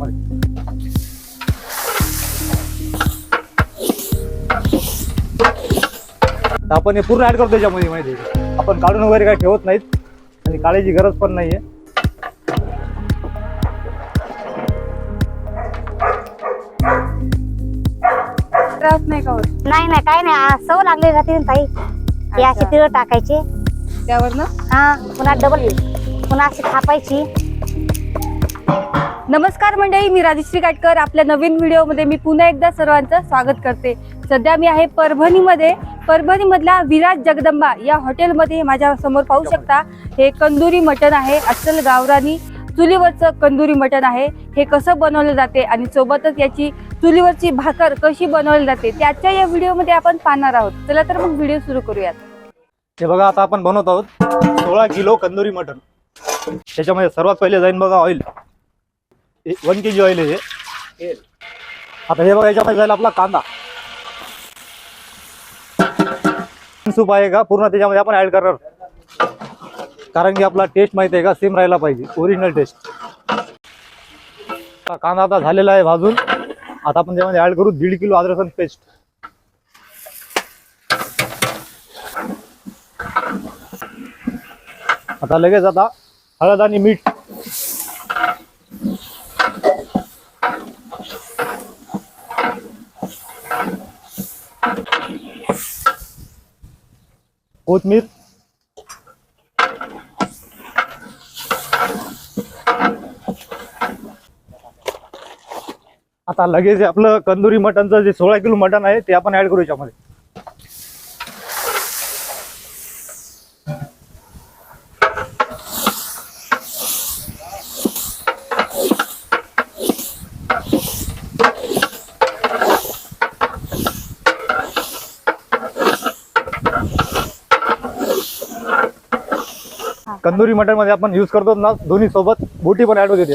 याच्यामध्ये तर आपण हे पूर्ण ऍड करतो याच्यामध्ये माहिती? आपण काढून वगैरे काही ठेवत नाहीत. आणि काढायची गरज पण नाहीये. त्रास नाही का होत? नाही नाही काय नाही. आ, सव लागली राहते ना ताई. हे असे. तिळ टाकायचे. त्यावर ना हा पुन्हा डबल पुन्हा अशी थापायची. नमस्कार मंडळी मी राजश्री काटकर आपल्या नवीन व्हिडिओमध्ये मी पुन्हा एकदा सर्वांचं स्वागत करते. सध्या मी आहे परभणीमध्ये. परभणीमधला विराज जगदंबा या हॉटेलमध्ये माझ्यासमोर पाहू शकता. हे कंदुरी मटण आहे अस्सल गावरानी चुलीवरचं कंदुरी मटण आहे. हे कसं बनवलं जाते आणि सोबतच याची चुलीवरची भाकर कशी बनवली जाते त्याच्या या व्हिडिओमध्ये आपण पाहणार आहोत. चला तर मग व्हिडिओ सुरू करूयात. हे बघा आता आपण बनवत आहोत सोळा किलो कंदुरी मटन त्याच्यामध्ये सर्वात पहिले जाईन बघा oil. One K G oil आहे हे. आता हे बघा याच्यामध्ये जाईल आपला कांदा. सूप आहे का? पूर्ण त्याच्यामध्ये आपण ऍड करणार. कारण की आपला टेस्ट माहिती आहे का? सेम राहायला पाहिजे. ओरिजिनल टेस्ट कांदा आता झालेला आहे भाजून. आता आपण त्यामध्ये ऍड करू दीड किलो अद्रक पेस्ट आता लगेच आता हळद आणि मीठ. कोथमीर आता लगेच आपलं कंदुरी मटनचं जे सोळा किलो मटन आहे ते आपण ऍड करू याच्यामध्ये. कंदुरी मटनमध्ये आपण युज करतो ना दोन्ही सोबत. बोटी पण ऍड होते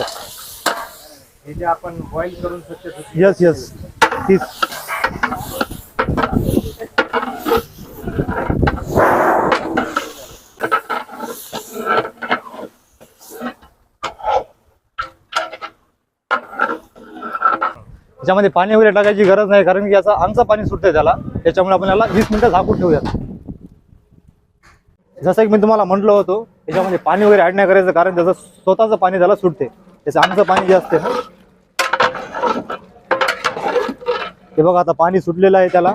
हे जे आपण बॉईल करून स्वच्छ येस येस तीच त्याच्यामध्ये पाणी वगैरे टाकायची गरज नाही कारण की याचा अंगचं पाणी सुटतंय त्याला. त्याच्यामुळे आपण याला वीस मिनिटं झाकून ठेवूयात. जसं की मी तुम्हाला म्हटलो होतो त्याच्यामध्ये पाणी वगैरे ऍड नाही करायचं कारण त्याचं स्वतःचं पाणी त्याला सुटते. त्याचं आमचं पाणी जे असते ना हे बघा आता पाणी सुटलेलं आहे त्याला.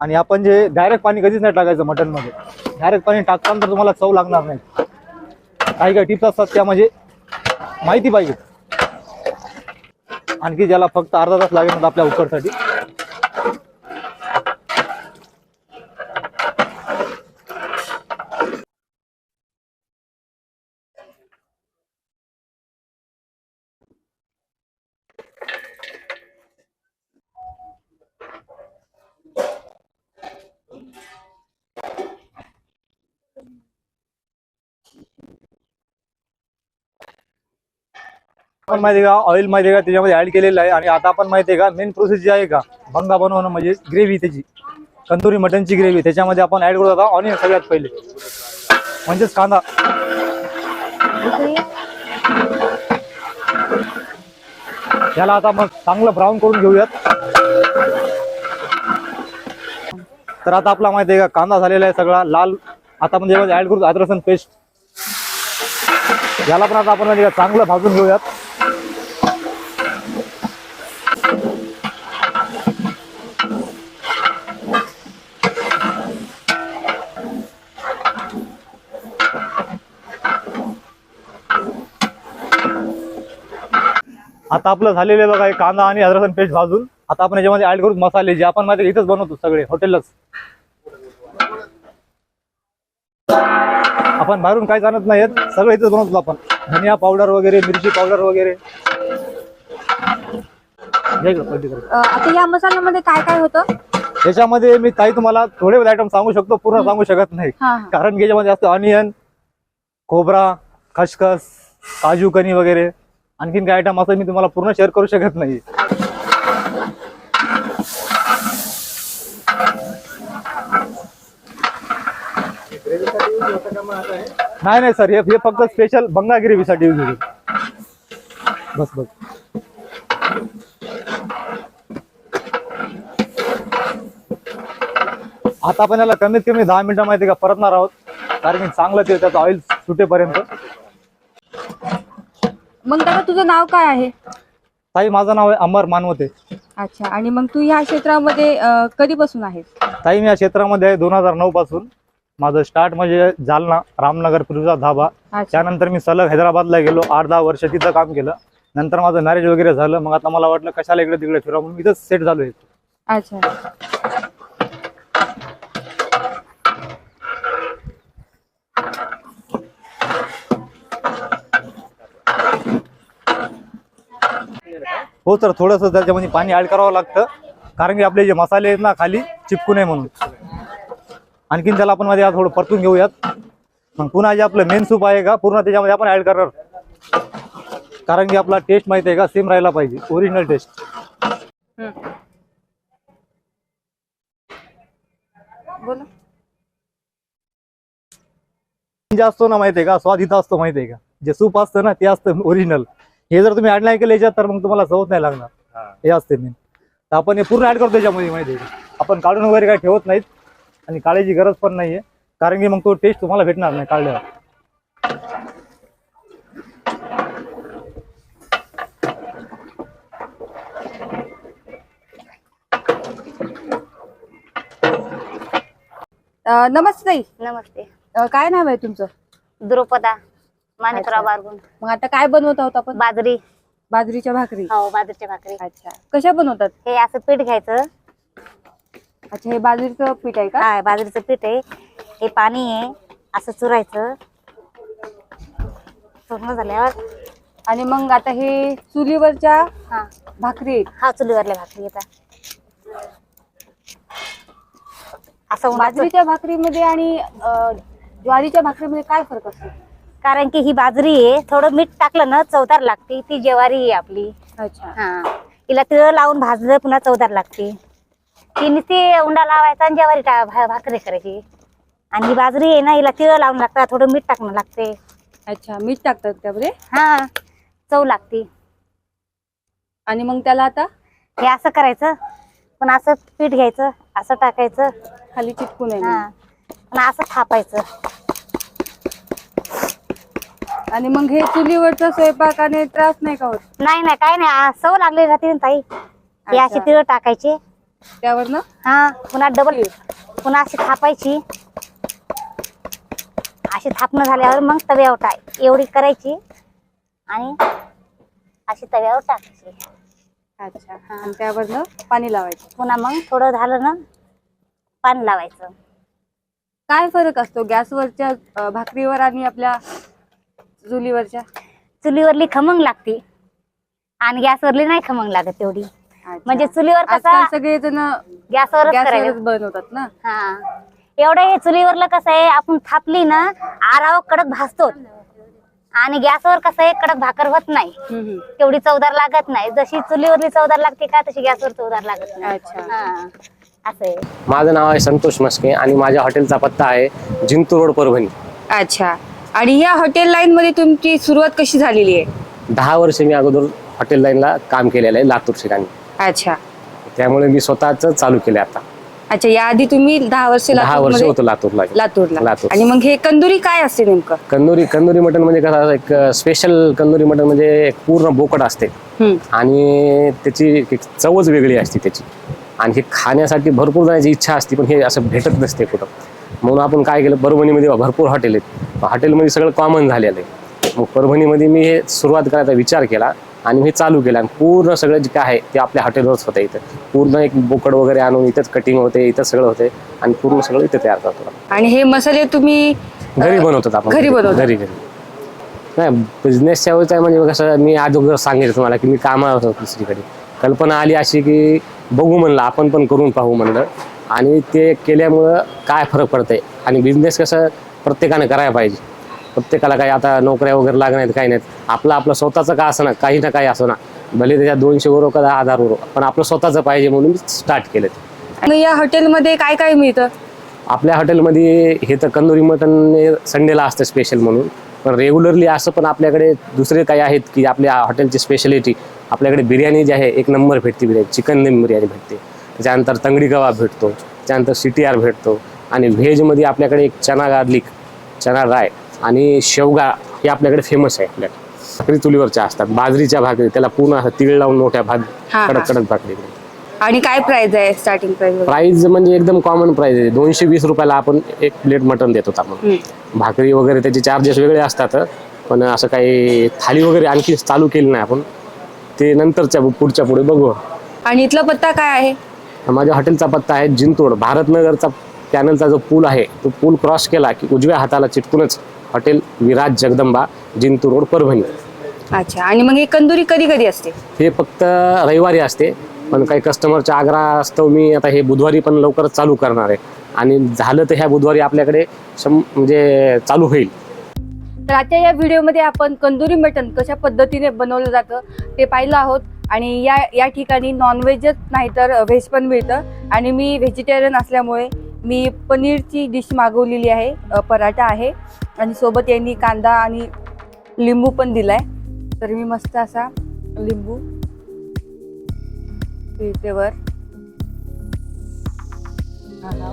आणि आपण जे डायरेक्ट पाणी कधीच नाही टाकायचं मटनमध्ये डायरेक्ट पाणी टाकताना तर तुम्हाला चव लागणार नाही. काही काही टिप्स असतात त्या म्हणजे माहिती पाहिजे. आणखी ज्याला फक्त अर्धा तास लागेल आपल्या उकडसाठी. आपण माहिती आहे का? ऑइल माहिती आहे का? त्याच्यामध्ये ऍड केलेलं आहे. आणि आता आपण माहिती आहे का? मेन प्रोसेस जी आहे का? भंगा बनवणं म्हणजे ग्रेव्ही त्याची. कंदुरी मटनची ग्रेव्ही त्याच्यामध्ये आपण ऍड करत होता ऑनियन सगळ्यात पहिले. म्हणजेच कांदा. याला आता मग चांगलं ब्राऊन करून घेऊयात. तर आता आपला माहिती आहे का? कांदा झालेला आहे सगळा लाल. आता म्हणजे ऍड करू अद्रसन पेस्ट याला पण आता आपण माहिती का? चांगलं भाजून घेऊयात. आता आपलं झालेलं आहे बघा हे कांदा आणि अद्रसन पेस्ट भाजून. आता आपण याच्यामध्ये ऍड करू मसाले जे आपण माहिती इथंच बनवतो सगळे हॉटेलच आपण बाहेरून काय जाणत नाहीत सगळं इथंच बनवतो आपण. धनिया पावडर वगैरे मिरची पावडर वगैरे. आता या मसाल्यामध्ये काय काय होतं? याच्यामध्ये मी काही तुम्हाला थोडे आयटम सांगू शकतो पूर्ण सांगू शकत नाही. कारण की याच्यामध्ये असतं ऑनियन खोबरा खसखस काजू कनी वगैरे. आणखीन काय आयटम असं मी तुम्हाला पूर्ण शेअर करू शकत नाही. नाही नाही सर हे फक्त स्पेशल बंगा ग्रेव्हीसाठी यूज बस बस. आता आपण याला कमीत कमी दहा मिनिटं माहिती का परतणार आहोत. कारण की चांगलं ते त्याचं ऑइल सुटेपर्यंत. मग दादा तुझं नाव काय आहे? ताई माझं नाव आहे अमर मानवते. अच्छा आणि मग तू ह्या क्षेत्रामध्ये अं, कधीपासून आहेस? ताई मी या क्षेत्रामध्ये आहे दोन हजार नऊ पासून. माझं स्टार्ट म्हणजे जालना रामनगर फिरोजा धाबा. अच्छा. त्यानंतर मी सलग हैदराबादला गेलो आठ दहा वर्ष तिथं काम केलं. नंतर माझं मॅरेज वगैरे झालं. मग आता मला वाटलं कशाला इकडे तिकडे फिरावं म्हणून इथंच सेट झालो आहे अच्छा. हो तर थोडंसं त्याच्यामध्ये पाणी ऍड करावं लागतं. कारण की आपले जे मसाले आहेत ना खाली चिपकू नये म्हणून. आणखीन त्याला आपण मध्ये थोडं परतून घेऊयात. मग पुन्हा जे आपलं मेन सूप आहे का पूर्ण त्याच्यामध्ये आपण ऍड करणार. कारण की आपला टेस्ट माहिती आहे का सेम राहायला पाहिजे. Original taste. बोला. जे असतो ना माहिती आहे का स्वाद इथं असतो माहिती आहे का? जे सूप असतं ना ते असतं ओरिजिनल हे जर तुम्ही ऍड नाही केलं याच्यात तर मग तुम्हाला चवच नाही लागणार. हे. असते तर आपण हे पूर्ण ऍड करतो याच्यामध्ये माहिती आपण काढून वगैरे काही ठेवत नाहीत आणि काढायची गरज पण नाहीये. कारण की मग तो टेस्ट तुम्हाला भेटणार नाही काढल्यावर. नमस्ते नमस्ते. अं, काय नाव आहे तुमचं? द्रुपदा माणिकराव अच्छा. बारगुण मग आता काय बनवत आहोत आपण? बाजरी. बाजरीच्या भाकरी. हो बाजरीच्या भाकरी. अच्छा. कशा बनवतात? हे असं पीठ घ्यायचं. अच्छा हे बाजरीचं पीठ आहे का? हा बाजरीचं पीठ आहे. हे पाणी आहे. असं चुरायचं. चुरणं झाल्यावर. आणि मग आता हे चुलीवरच्या हा. भाकरी. आहेत हा चुलीवरल्या भाकरी येतात. असं उन्हाचं- बाजरीच्या भाकरीमध्ये आणि अं, ज्वारीच्या भाकरीमध्ये काय फरक असतो? कारण की ही बाजरी आहे थोडं मीठ टाकलं ना चवदार लागते. ती ज्वारी आहे आपली. अच्छा. हा. तिला तिळ लावून भाजलं पुन्हा चवदार लागते. ती नुसती उंडा लावायचा आणि ज्वारी टा- भा- भाकरी करायची. आणि ही बाजरी आहे ना हिला तिळ लावून लागतात थोडं मीठ टाकणं लागते. अच्छा मीठ टाकतात त्यामध्ये हा. चव लागते. आणि मग त्याला आता? हे असं करायचं. पण असं पीठ घ्यायचं असं टाकायचं. खाली चिटकून आहे हा. पण असं थापायचं. आणि मग हे चुलीवरचा स्वयंपाकाने त्रास नाही का होत? नाही नाही काय नाही. आ, सव लागली राहते ना ताई. हे अच्छा. तिळ टाकायचे. त्यावरनं हा पुन्हा डबल पुन्हा अशी थापायची. अशी थापणं झाल्यावर मग तव्यावर टाक एवढी करायची. आणि अशी तव्यावर टाकायची. अच्छा. आणि त्यावरनं पाणी लावायचं. पुन्हा मग थोडं झालं ना पाणी लावायचं. काय फरक असतो गॅसवरच्या अं, भाकरीवर आणि आपल्या चुलीवरच्या? चुलीवरली खमंग लागते. आणि गॅसवरली नाही खमंग लागत तेवढी. म्हणजे चुलीवर कसं सगळे जण करायचं. बनवतात ना? हा. एवढं हे चुलीवरलं कसं आहे आपण थापली ना आराव कडक भाजतो आणि गॅसवर कसं आहे कडक भाकर होत नाही. तेवढी चवदार लागत नाही. जशी चुलीवरली चवदार लागते का तशी गॅसवर चवदार लागत नाही. अच्छा. हा. असं आहे. माझं नाव आहे संतोष मस्के आणि माझ्या हॉटेलचा पत्ता आहे जिंतूर रोड परभणी. अच्छा. आणि या हॉटेल लाईन मध्ये तुमची सुरुवात कशी झालेली आहे? दहा वर्ष मी अगोदर हॉटेल लाईनला काम केलेलं आहे लातूर ठिकाणी अच्छा. त्यामुळे मी स्वतःच चालू केले आता. अच्छा याआधी तुम्ही दहा वर्ष दहा वर्ष लातूरमध्ये- होतो लातूरला. लातूरला. लातूर. आणि मग हे कंदुरी काय असते नेमकं? कंदुरी कंदुरी मटण म्हणजे कसं एक स्पेशल कंदुरी मटण म्हणजे एक पूर्ण बोकड असते. हम्म. आणि त्याची एक चवच वेगळी असते त्याची. आणि हे खाण्यासाठी भरपूर जाण्याची इच्छा असते पण हे असं भेटत नसते कुठं. म्हणून आपण काय केलं परभणीमध्ये भरपूर हॉटेल आहेत. हॉटेलमध्ये सगळं कॉमन झालेलं आहे. मग परभणीमध्ये मी हे सुरुवात करायचा विचार केला आणि मी चालू केलं. आणि पूर्ण सगळं जे काय आहे ते आपल्या हॉटेलवरच होतं इथं. पूर्ण एक बोकड वगैरे आणून इथंच कटिंग होते इथंच सगळं होते. आणि पूर्ण सगळं इथं तयार करतो आणि हे मसाले तुम्ही घरी बनवतात आपण. घरी बनवता? घरी घरी. नाही बिझनेसच्या वेळेस आहे म्हणजे कसं मी अगोदर सांगितलं तुम्हाला की मी कामावर होतो दुसरीकडे. कल्पना आली अशी की बघू म्हणलं आपण पण करून पाहू म्हणलं. आणि ते केल्यामुळं काय फरक पडतंय? आणि बिझनेस कसं प्रत्येकानं करायला पाहिजे. प्रत्येकाला काही आता नोकऱ्या वगैरे लागणार नाहीत काही नाहीत. आपलं आपलं स्वतःचं का असं ना काही ना काही असं ना. भले त्याच्यात दोनशे वरो का दहा हजार वरो पण आपलं स्वतःचं पाहिजे म्हणून मी स्टार्ट केलं ते. आणि या हॉटेलमध्ये काय काय मिळतं? आपल्या हॉटेलमध्ये हे तर कंदुरी मटन संडेला असतं स्पेशल म्हणून. पण रेग्युलरली असं पण आपल्याकडे दुसरे काही आहेत की आपल्या हॉटेलची स्पेशलिटी आपल्याकडे बिर्याणी जी आहे एक नंबर भेटते बिर्याणी चिकन दम बिर्याणी भेटते. त्याच्यानंतर तंगडी कबाब भेटतो त्यानंतर सी टी आर भेटतो आणि व्हेजमध्ये आपल्याकडे एक चना गार्लिक चना राय आणि शेवगा हे आपल्याकडे फेमस आहे आपल्याकडे. भाकरी चुलीवरच्या असतात. बाजरीच्या भाकरी त्याला पूर्ण असं तीळ लावून मोठ्या हा. कडक कडक भाकरी आणि काय प्राइस आहे स्टार्टिंग प्राइस प्राईस म्हणजे एकदम कॉमन प्राईस आहे. दोनशे वीस रुपयाला आपण एक प्लेट मटन देतो आपण भाकरी वगैरे त्याचे चार्जेस वेगळे असतात पण असं काही थाळी वगैरे आणखी चालू केली नाही आपण. ते नंतरच्या पुढच्या पुढे बघू. आणि इथला पत्ता काय आहे? माझ्या हॉटेलचा पत्ता आहे जिंतोड भारतनगरचा पॅनलचा जो पूल आहे तो पूल क्रॉस केला की उजव्या हाताला चिटकूनच हॉटेल विराज जगदंबा जिंतूर रोड परभणी. अच्छा आणि मग ही कंदुरी कधी कधी असते? हे फक्त रविवारी असते पण काही कस्टमरच्या आग्रहास्तव मी आता हे बुधवारी पण लवकरच चालू करणार आहे. आणि झालं तर ह्या बुधवारी आपल्याकडे शं म्हणजे चालू होईल. तर आजच्या या व्हिडिओमध्ये आपण कंदुरी मटन कशा पद्धतीने बनवलं जातं ते पाहिलं आहोत. आणि या या ठिकाणी नॉनव्हेजच नाही तर व्हेज पण मिळतं. आणि मी व्हेजिटेरियन असल्यामुळे मी पनीरची डिश मागवलेली आहे पराठा आहे. आणि सोबत यांनी कांदा आणि लिंबू पण दिलाय. तर मी मस्त असा लिंबू पितेवर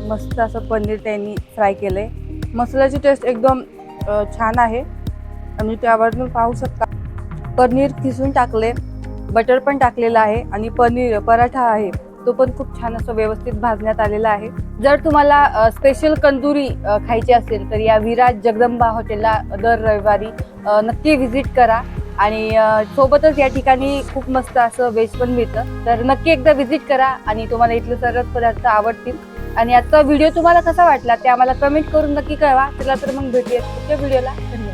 मस्त असं पनीर त्यांनी फ्राय केलंय. मसाल्याची टेस्ट एकदम छान आहे. आणि त्यावर पाहू शकता. पनीर किसून टाकले बटर पण टाकलेलं आहे आणि पनीर पराठा आहे. तो पण खूप छान असं व्यवस्थित भाजण्यात आलेला आहे. जर तुम्हाला स्पेशल कंदुरी खायची असेल तर या विराज जगदंबा हॉटेलला दर रविवारी नक्की व्हिजिट करा. आणि सोबतच या ठिकाणी खूप मस्त असं व्हेज पण मिळतं. तर नक्की एकदा व्हिजिट करा आणि तुम्हाला इथले सर्वच पदार्थ आवडतील. आणि आजचा व्हिडिओ तुम्हाला कसा वाटला ते आम्हाला कमेंट करून नक्की कळवा. चला तर मग भेटूया पुढच्या व्हिडिओला धन्यवाद.